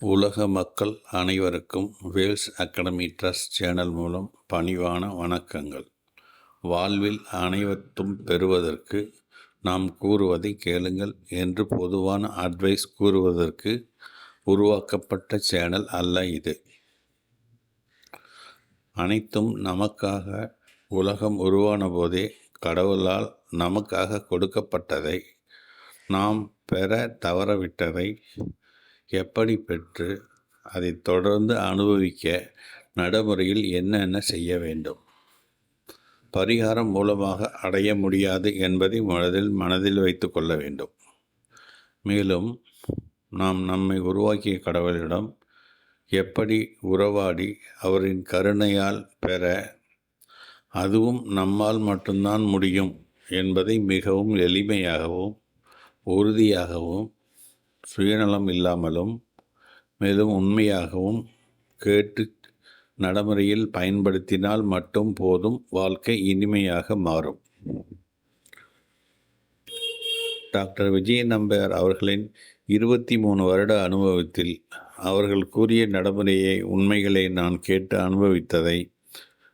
உலக மக்கள் அனைவருக்கும் வேல்ஸ் அகாடமி ட்ரஸ்ட் சேனல் மூலம் பணிவான வணக்கங்கள். வாழ்வில் அனைவற்றும் பெறுவதற்கு நாம் கூறுவதை கேளுங்கள் என்று பொதுவான அட்வைஸ் கூறுவதற்கு உருவாக்கப்பட்ட சேனல் அல்ல இது. அனைத்தும் நமக்காக உலகம் உருவான போதே கடவுளால் நமக்காக கொடுக்கப்பட்டதை நாம் பெற தவறவிட்டதை எப்படி பெற்று அதை தொடர்ந்து அனுபவிக்க நடைமுறையில் என்னென்ன செய்ய வேண்டும்? பரிகாரம் மூலமாக அடைய முடியாது என்பதை மனதில் மனதில் வைத்து கொள்ள வேண்டும். மேலும் நாம் நம்மை உருவாக்கிய கடவுளிடம் எப்படி உறவாடி அவரின் கருணையால் பெற அதுவும் நம்மால் மட்டும்தான் முடியும் என்பதை மிகவும் எளிமையாகவும் உறுதியாகவும் சுயநலம் இல்லாமலும் மேலும் உண்மையாகவும் கேட்டு நடைமுறையில் பயன்படுத்தினால் மட்டும் போதும் வாழ்க்கை இனிமையாக மாறும். டாக்டர் விஜய நம்பியார் அவர்களின் இருபத்தி மூணு வருட அனுபவத்தில் அவர்கள் கூறிய நடைமுறையை உண்மைகளை நான் கேட்டு அனுபவித்ததை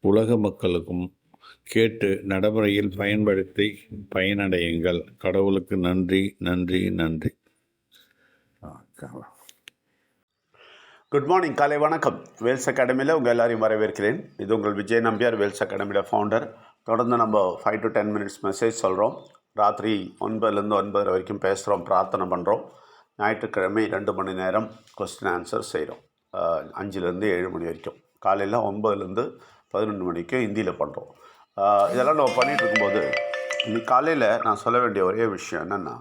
உலக மக்களுக்கும் கேட்டு நடைமுறையில் பயன்படுத்தி பயனடையுங்கள். கடவுளுக்கு நன்றி நன்றி நன்றி. குட் மார்னிங் காலை வணக்கம். வேல்ஸ் அகாடமியில் உங்கள் எல்லாரையும் வரவேற்கிறேன். இது உங்கள் விஜய் நம்பியார் வேல்ஸ் அகாடமியோட ஃபவுண்டர் தொடர்ந்து நம்ம five to ten minutes message சொல்கிறோம் ராத்திரி ஒன்பதுலேருந்து ஒன்பது வரைக்கும் பேசுகிறோம் பிரார்த்தனை பண்ணுறோம் ஞாயிற்றுக்கிழமை ரெண்டு மணி நேரம் கொஸ்டின் ஆன்சர் செய்கிறோம் அஞ்சுலேருந்து ஏழு மணி வரைக்கும். காலையில் ஒம்பதுலேருந்து பதினொன்று மணிக்கு ஹிந்தியில் பண்ணுறோம் இதெல்லாம் நம்ம பண்ணிகிட்டு இருக்கும்போது இன்னைக்கு காலையில் நான் சொல்ல வேண்டிய ஒரே விஷயம் என்னென்னா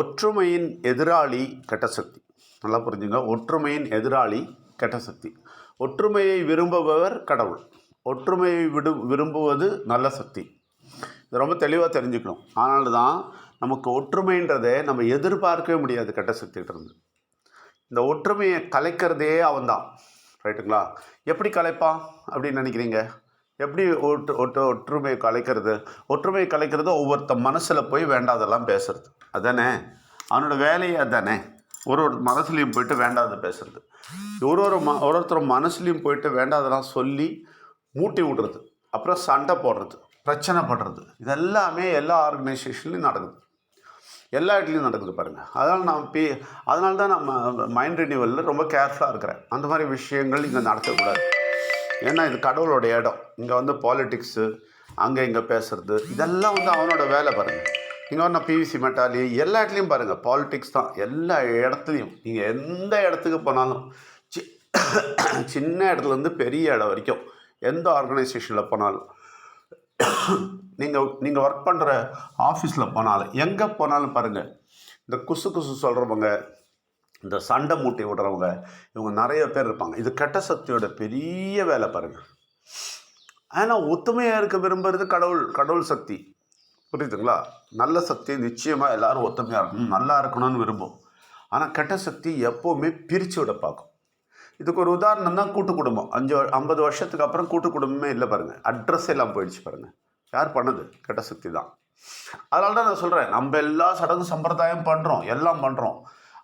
ஒற்றுமையின் எதிராளி கெட்ட சக்தி நல்லா புரிஞ்சுங்க. ஒற்றுமையின் எதிராளி கெட்ட சக்தி ஒற்றுமையை விரும்புபவர் கடவுள். ஒற்றுமையை விடு விரும்புவது நல்ல சக்தி. இது ரொம்ப தெளிவாக தெரிஞ்சுக்கணும். அதனால தான் நமக்கு ஒற்றுமைன்றதை நம்ம எதிர்பார்க்கவே முடியாது கெட்ட சக்திகிட்ட இருந்து. இந்த ஒற்றுமையை கலைக்கிறதே அவன்தான். ரைட்டுங்களா? எப்படி கலைப்பான் அப்படின்னு நினைக்கிறீங்க? எப்படி ஒற்று ஒற்று ஒற்றுமையை கலைக்கிறது? ஒற்றுமையை கலைக்கிறது ஒவ்வொருத்த மனசில் போய் வேண்டாதெல்லாம் பேசுறது. அதானே? அவனோட வேலையே அதானே? ஒரு ஒரு மனசுலையும் போயிட்டு வேண்டாத பேசுறது. ஒரு ஒரு ம ஒரு ஒருத்தர் மனசுலையும் போயிட்டு வேண்டாதெல்லாம் சொல்லி மூட்டி விடுறது. அப்புறம் சண்டை போடுறது. பிரச்சனை பண்ணுறது இதெல்லாமே எல்லா ஆர்கனைசேஷன்லையும் நடக்குது. எல்லா இடத்துலையும் நடக்குது பாருங்கள் அதனால் நான் பே அதனால தான் நம்ம மைண்ட் ரினியூவலில் ரொம்ப கேர்ஃபுல்லாக இருக்கிறேன். அந்த மாதிரி விஷயங்கள் இங்கே நடத்தக்கூடாது. ஏன்னா இது கடவுளோட இடம். இங்கே வந்து பாலிட்டிக்ஸு அங்கே இங்கே பேசுறது. இதெல்லாம் வந்து அவனோட வேலை பாருங்கள் இங்கே பிவிசி மெட்டாலி எல்லா இடத்துலையும் பாருங்கள் பாலிட்டிக்ஸ் தான். எல்லா இடத்துலையும். நீங்கள் எந்த இடத்துக்கு போனாலும் சி சின்ன இடத்துலேருந்து பெரிய இடம் வரைக்கும் எந்த ஆர்கனைசேஷனில் போனாலும் நீங்கள் நீங்கள் ஒர்க் பண்ணுற ஆஃபீஸில் போனாலும் எங்கே போனாலும் பாருங்கள் இந்த குசு குசு சொல்கிறவங்க இந்த சண்டை மூட்டி விடுறவங்க இவங்க நிறைய பேர் இருப்பாங்க. இது கெட்ட சக்தியோட பெரிய வேலை பாருங்கள் ஆனால் ஒத்துமையாக இருக்க விரும்புறது கடவுள் கடவுள் சக்தி. புரியுதுங்களா? நல்ல சக்தி நிச்சயமாக எல்லோரும் ஒத்துமையாக இருக்கணும். நல்லா இருக்கணும்னு விரும்பும். ஆனால் கெட்ட சக்தி எப்போவுமே பிரித்து விட பார்க்கும். இதுக்கு ஒரு உதாரணம் தான் கூட்டு குடும்பம். அஞ்சு ஐம்பது வருஷத்துக்கு அப்புறம் கூட்டு குடும்பமே இல்லை பாருங்கள் அட்ரஸ் எல்லாம் போயிடுச்சு பாருங்கள் யார் பண்ணது? கெட்ட சக்தி தான். அதனால தான் நான் சொல்கிறேன் நம்ம எல்லா சடங்கு சம்பிரதாயம் பண்ணுறோம் எல்லாம் பண்ணுறோம்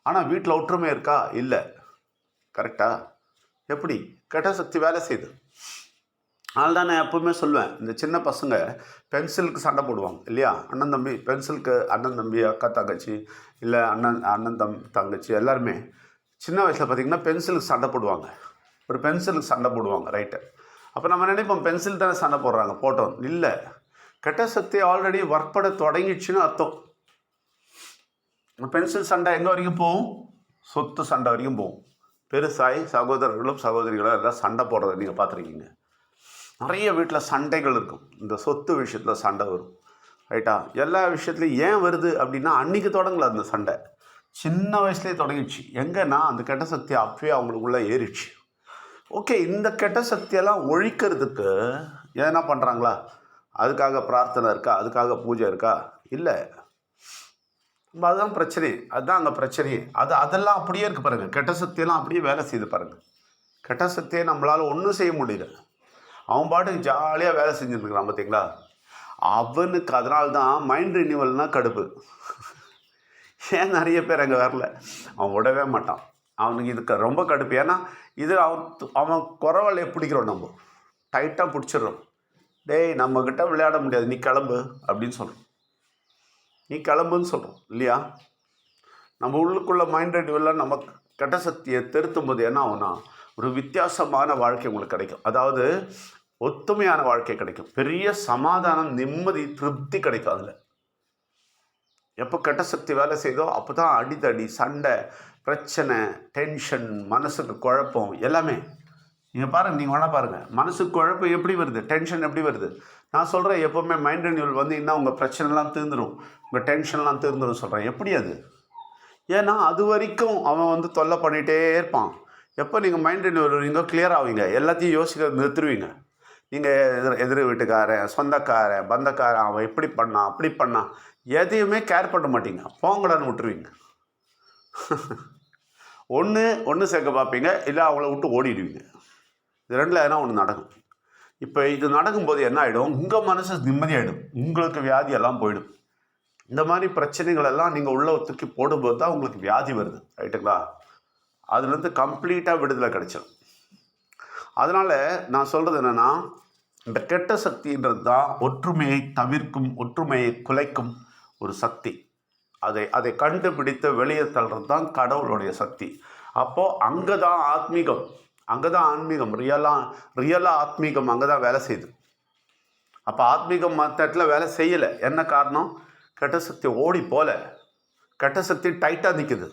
ஆனால் வீட்டில் ஒற்றுமை இருக்கா? இல்லை. கரெக்டா எப்படி? கெட்ட சக்தி வேலை செய்யுது. அதனால தான் நான் எப்பவுமே சொல்லுவேன் இந்த சின்ன பசங்க பென்சிலுக்கு சண்டை போடுவாங்க இல்லையா? அண்ணன் தம்பி பென்சிலுக்கு அண்ணன் தம்பி அக்கா தங்கச்சி இல்லை அண்ணன் அண்ணன் தம் தங்கச்சி எல்லாருமே சின்ன வயசில் பார்த்தீங்கன்னா பென்சிலுக்கு சண்டை போடுவாங்க. ஒரு பென்சிலுக்கு சண்டை போடுவாங்க ரைட்டு அப்போ நம்ம நினைப்போம் பென்சில் தானே சண்டை போடுறாங்க போட்டோம். இல்லை. கெட்ட சக்தி ஆல்ரெடி ஒர்க் பட தொடங்கிடுச்சுன்னு அர்த்தம். பென்சில் சண்டை எங்கே வரைக்கும் போகும்? சொத்து சண்டை வரைக்கும் போகும். பெருசாய் சகோதரர்களும் சகோதரிகளும் எல்லாம் சண்டை போடுறதை நீங்கள் பார்த்துருக்கீங்க. நிறைய வீட்டில் சண்டைகள் இருக்கும். இந்த சொத்து விஷயத்தில் சண்டை வரும். ரைட்டா? எல்லா விஷயத்துலையும் ஏன் வருது அப்படின்னா அன்றைக்கி தொடங்கல அந்த சண்டை. சின்ன வயசுலேயே தொடங்கிடுச்சு. எங்கன்னா அந்த கெட்ட சக்தி அப்பயே அவங்களுக்குள்ளே ஏறிடுச்சு. ஓகே இந்த கெட்ட சக்தியெல்லாம் ஒழிக்கிறதுக்கு எதனா பண்ணுறாங்களா அதுக்காக பிரார்த்தனை இருக்கா? அதுக்காக பூஜை இருக்கா? இல்லை. நம்ம அதுதான் பிரச்சனை. அதுதான் அங்கே பிரச்சனையே அது அதெல்லாம் அப்படியே இருக்குது பாருங்கள் கெட்ட சக்தியெல்லாம் அப்படியே வேலை செய்து பாருங்கள் கெட்ட சக்தியை நம்மளால் ஒன்றும் செய்ய முடியல. அவன் பாட்டுக்கு ஜாலியாக வேலை செஞ்சுருக்கிறான் பார்த்தீங்களா அவனுக்கு அதனால தான் மைண்ட் ரினியூவல்னால் கடுப்பு. ஏன் நிறைய பேர் அங்கே வரல? அவன் விடவே மாட்டான். அவனுக்கு இதுக்கு ரொம்ப கடுப்பு. ஏன்னா இது அவன் அவன் குறவலை பிடிக்கிறோம் நம்ம. டைட்டாக பிடிச்சிடுறோம். டேய் நம்மக்கிட்ட விளையாட முடியாது. நீ கிளம்பு அப்படின்னு சொல்கிறோம் நீ கிளம்புன்னு சொல்கிறோம் இல்லையா? நம்ம உள்ளுக்குள்ள மைண்ட் ரைட்டுவெல்லாம் நம்ம கெட்ட சக்தியை திருத்தும் போது என்ன ஆகும்னா ஒரு வித்தியாசமான வாழ்க்கை உங்களுக்கு கிடைக்கும். அதாவது ஒத்துமையான வாழ்க்கை கிடைக்கும். பெரிய சமாதானம் நிம்மதி திருப்தி கிடைக்கும் அதில். எப்போ கெட்ட சக்தி வேலை செய்தோ அப்போ தான் அடிதடி சண்டை பிரச்சனை டென்ஷன் மனசுக்கு குழப்பம் எல்லாமே. நீங்கள் பாருங்கள் நீங்கள் வேணால் பாருங்கள் மனசுக்கு குழப்பம் எப்படி வருது? டென்ஷன் எப்படி வருது? நான் சொல்கிறேன் எப்போவுமே மைண்ட் ரெனியூவல் வந்தீங்கன்னா உங்கள் பிரச்சனைலாம் தீர்ந்துடும் உங்கள் டென்ஷன்லாம் தீர்ந்துடும் சொல்கிறேன் எப்படி அது? ஏன்னா அது வரைக்கும் அவன் வந்து தொல்லை பண்ணிகிட்டே இருப்பான். எப்போ நீங்கள் மைண்ட் ரெனியூவல் வருவீங்களோ கிளியர் ஆவீங்க. எல்லாத்தையும் யோசிக்க நிறுத்துருவீங்க. நீங்கள் எதிர் எதிர் வீட்டுக்காரன் சொந்தக்காரன் பந்தக்காரன் அவன் இப்படி பண்ணான் அப்படி பண்ணான். எதையுமே கேர் பண்ண மாட்டீங்க. போங்கடான்னு விட்டுருவீங்க. ஒன்று ஒன்று சேர்க்க பார்ப்பீங்க இல்லை அவங்கள விட்டு ஓடிடுவீங்க. இது ரெண்டில் எதனா ஒன்று நடக்கும். இப்போ இது நடக்கும்போது என்ன ஆகிடும் உங்கள் மனசு நிம்மதியாகிடும் உங்களுக்கு வியாதி எல்லாம் போயிடும். இந்த மாதிரி பிரச்சனைகள் எல்லாம் நீங்கள் உள்ள தூக்கி போடும்போது தான் உங்களுக்கு வியாதி வருது. ரைட்டுங்களா அதுலேருந்து கம்ப்ளீட்டாக விடுதலை கிடைச்சிடும் அதனால் நான் சொல்கிறது என்னென்னா இந்த கெட்ட சக்தின்றது தான் ஒற்றுமையை தவிர்க்கும் ஒற்றுமையை குலைக்கும் ஒரு சக்தி. அதை அதை கண்டுபிடித்து வெளியே தள்ளுறது தான் கடவுளுடைய சக்தி. அப்போது அங்கே தான் ஆத்மீகம் அங்கே தான் ஆன்மீகம் ரியலாக ரியலாக ஆத்மீகம் அங்கே தான் வேலை செய்யுது. அப்போ ஆத்மீகம் மற்ற இடத்துல வேலை செய்யலை. என்ன காரணம்? கெட்ட சக்தி ஓடி போல. கெட்ட சக்தி டைட்டாக நிற்குது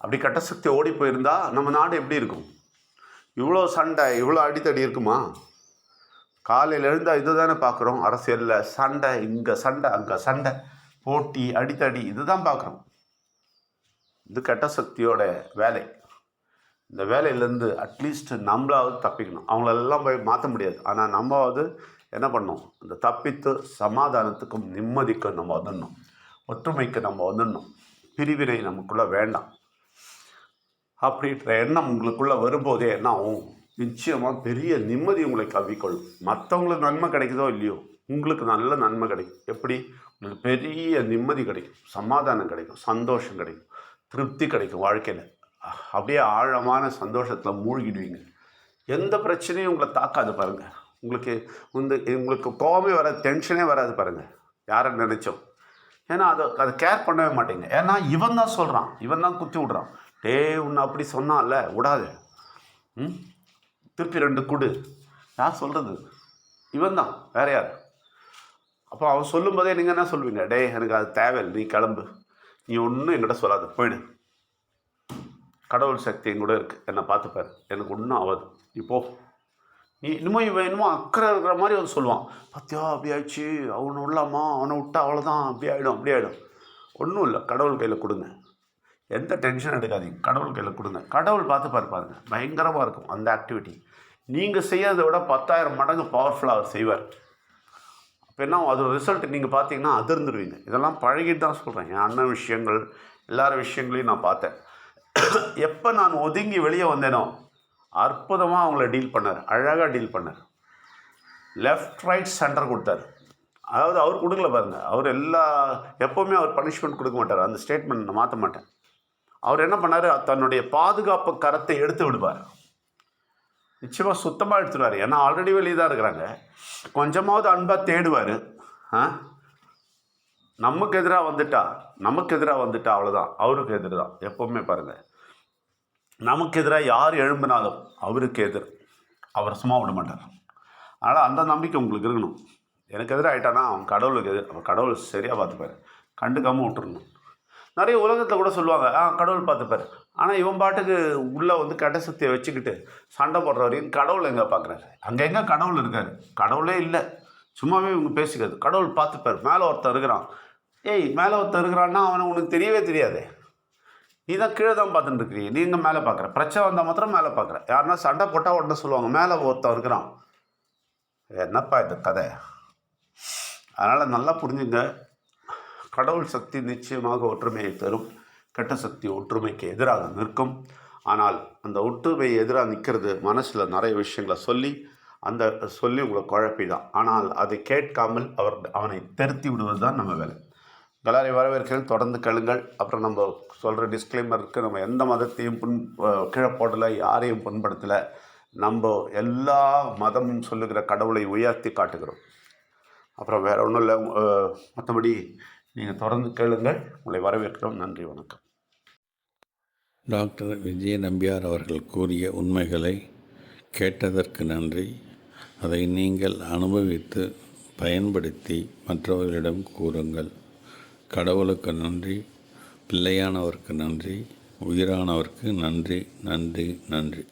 அப்படி கெட்ட சக்தி ஓடி போயிருந்தால் நம்ம நாடு எப்படி இருக்கும்? இவ்வளோ சண்டை இவ்வளோ அடித்தடி இருக்குமா? காலையில் எழுந்தால் இது தானே பார்க்குறோம் அரசியலில். சண்டை இங்கே சண்டை அங்கே சண்டை. போட்டி அடித்தடி இதுதான் பார்க்குறோம் இது கெட்ட சக்தியோட வேலை. இந்த வேலையிலேருந்து அட்லீஸ்ட் நம்மளாவது தப்பிக்கணும். அவங்களெல்லாம் போய் மாற்ற முடியாது. ஆனால் நம்மாவது என்ன பண்ணணும்? அந்த தப்பித்து சமாதானத்துக்கும் நிம்மதிக்கும் நம்ம வந்துடணும். ஒற்றுமைக்கு நம்ம வந்துடணும். பிரிவினை நமக்குள்ளே வேண்டாம். அப்படின்ற எண்ணம் உங்களுக்குள்ளே வரும்போதே என்ன ஆகும்? நிச்சயமாக பெரிய நிம்மதி உங்களை கவிக்கொள்ளும் மற்றவங்களுக்கு நன்மை கிடைக்குதோ இல்லையோ உங்களுக்கு நல்ல நன்மை கிடைக்கும். எப்படி? உங்களுக்கு பெரிய நிம்மதி கிடைக்கும் சமாதானம் கிடைக்கும் சந்தோஷம் கிடைக்கும் திருப்தி கிடைக்கும் வாழ்க்கையில். அப்படியே ஆழமான சந்தோஷத்தில் மூழ்கிடுவீங்க. எந்த பிரச்சனையும் உங்களை தாக்காது பாருங்கள் உங்களுக்கு இந்த உங்களுக்கு கோவமே வராது டென்ஷனே வராது பாருங்கள் யாரை நினைச்சோம் ஏன்னா அதை அதை கேர் பண்ணவே மாட்டேங்க. ஏன்னா இவன் தான் சொல்கிறான் இவன் தான் குத்தி விட்றான். டேய் உன்னை அப்படி சொன்னால விடாத. ம்? திருப்பி ரெண்டு குடு. யார் சொல்கிறது இவன் தான் வேற யார்? அப்போ அவன் சொல்லும்போதே நீங்கள் என்ன சொல்லுவீங்க டேய் எனக்கு அது தேவையில்லை நீ கிளம்பு. நீ ஒன்றும் என்கிட்ட சொல்லாத போயிடு. கடவுள் சக்தி என் கூட இருக்குது என்னை பார்த்துப்பார் எனக்கு ஒன்றும் ஆகாது. நீ போ. நீ இன்னமும் இவன் என்னமோ அக்கறை இருக்கிற மாதிரி வந்து சொல்லுவான். பத்தியா அப்படி ஆயிடுச்சு. அவனை விடலாமா அவனை விட்டா அவ்வளோதான் அப்படி ஆகிடும் அப்படி ஆகிடும் ஒன்றும் இல்லை. கடவுள் கையில் கொடுங்க. எந்த டென்ஷன் எடுக்காதீங்க. கடவுள் கையில் கொடுங்க. கடவுள் பார்த்து பார்ப்பாருங்க பயங்கரமாக இருக்கும் அந்த ஆக்டிவிட்டி நீங்கள் செய்யறதை விட பத்தாயிரம் மடங்கு பவர்ஃபுல்லாக அவர் செய்வார். அப்போ என்ன அதோட ரிசல்ட் நீங்கள் பார்த்தீங்கன்னா அதிர்ந்துருவீங்க. இதெல்லாம் பழகிட்டு தான் சொல்கிறேன் என் அண்ணன் விஷயங்கள் எல்லார விஷயங்களையும் நான் பார்த்தேன். எப்போ நான் ஒதுங்கி வெளியே வந்தேனோ அற்புதமாக அவங்கள டீல் பண்ணார். அழகாக டீல் பண்ணார். லெஃப்ட் ரைட் சென்டர் கொடுத்தாரு. அதாவது அவர் கொடுக்கல பாருங்கள் அவர் எல்லா எப்போவுமே அவர் பனிஷ்மெண்ட் கொடுக்க மாட்டார். அந்த ஸ்டேட்மெண்ட் நான் மாற்ற மாட்டேன். அவர் என்ன பண்ணார்? தன்னுடைய பாதுகாப்பு கரத்தை எடுத்து விடுவார். நிச்சயமாக சுத்தமாக எடுத்துடுவார் ஏன்னா ஆல்ரெடி வெளியே தான் இருக்கிறாங்க. கொஞ்சமாவது அன்பாக தேடுவார். ஆ? நமக்கு எதிராக வந்துட்டா நமக்கு எதிராக வந்துட்டா அவ்வளோதான் அவருக்கு எதிர் தான். எப்போவுமே பாருங்கள் நமக்கு எதிராக யார் எழும்பினாலும் அவருக்கு எதிர். அவர் சும்மா விட மாட்டார். அதனால் அந்த நம்பிக்கை உங்களுக்கு இருக்கணும். எனக்கு எதிராக ஆகிட்டானா அவன் கடவுளுக்கு எதிர். அவன் கடவுள் சரியாக பார்த்துப்பாரு. கண்டுக்காமல் விட்டுருணும் நிறைய உலகத்தில் கூட சொல்லுவாங்க ஆ கடவுள் பார்த்துப்பாரு ஆனால் இவன் பாட்டுக்கு உள்ளே வந்து கெட்ட சக்தியை வச்சுக்கிட்டு சண்டை போடுற வரைக்கும் கடவுள் எங்கே பார்க்குறாரு அங்கே எங்கே கடவுள் இருக்கார்? கடவுளே இல்லை. சும்மாவே இவங்க பேசிக்கிறது. கடவுள் பார்த்துப்பாரு மேலே ஒருத்தன் இருக்கிறான். ஏய் மேலே ஒருத்தன் இருக்கிறான்னா அவனை உனக்கு தெரியவே தெரியாதே. நீ தான் கீழே தான் பார்த்துட்டு இருக்கிறீங்க நீங்கள் மேலே பார்க்குற பிரச்சனை வந்தால் மாத்திரம் மேலே பார்க்குற யாருன்னா சண்டை போட்டால் உடனே சொல்லுவாங்க மேலே ஒருத்தன் இருக்கிறான். என்னப்பா இது கதை? அதனால் நல்லா புரிஞ்சுங்க. கடவுள் சக்தி நிச்சயமாக ஒற்றுமையை தரும். கெட்ட சக்தி ஒற்றுமைக்கு எதிராக நிற்கும். ஆனால் அந்த ஒற்றுமை எதிராக நிற்கிறது மனசில் நிறைய விஷயங்களை சொல்லி அந்த சொல்லி உங்களை குழப்பி தான் ஆனால் அதை கேட்காமல் அவர் அவனை திருத்தி விடுவது தான் நம்ம வேலை. கலாரை வரவேற்கிறேன் தொடர்ந்து கேளுங்கள். அப்புறம் நம்ம சொல்கிற டிஸ்க்ளைமருக்கு நம்ம எந்த மதத்தையும் புண் கீழே போடலை யாரையும் புண்படுத்தலை. நம்ம எல்லா மதமும் சொல்லுகிற கடவுளை உயர்த்தி காட்டுகிறோம். அப்புறம் வேறு ஒன்றும் இல்லை. மற்றபடி நீங்கள் தொடர்ந்து கேளுங்கள். உங்களை வரவேற்கிறோம். நன்றி வணக்கம். டாக்டர் விஜய நம்பியார் அவர்கள் கூறிய உண்மைகளை கேட்டதற்கு நன்றி. அதை நீங்கள் அனுபவித்து பயன்படுத்தி மற்றவர்களிடம் கூறுங்கள். கடவுளுக்கு நன்றி பிள்ளையானவருக்கு நன்றி உயிரானவருக்கு நன்றி நன்றி நன்றி.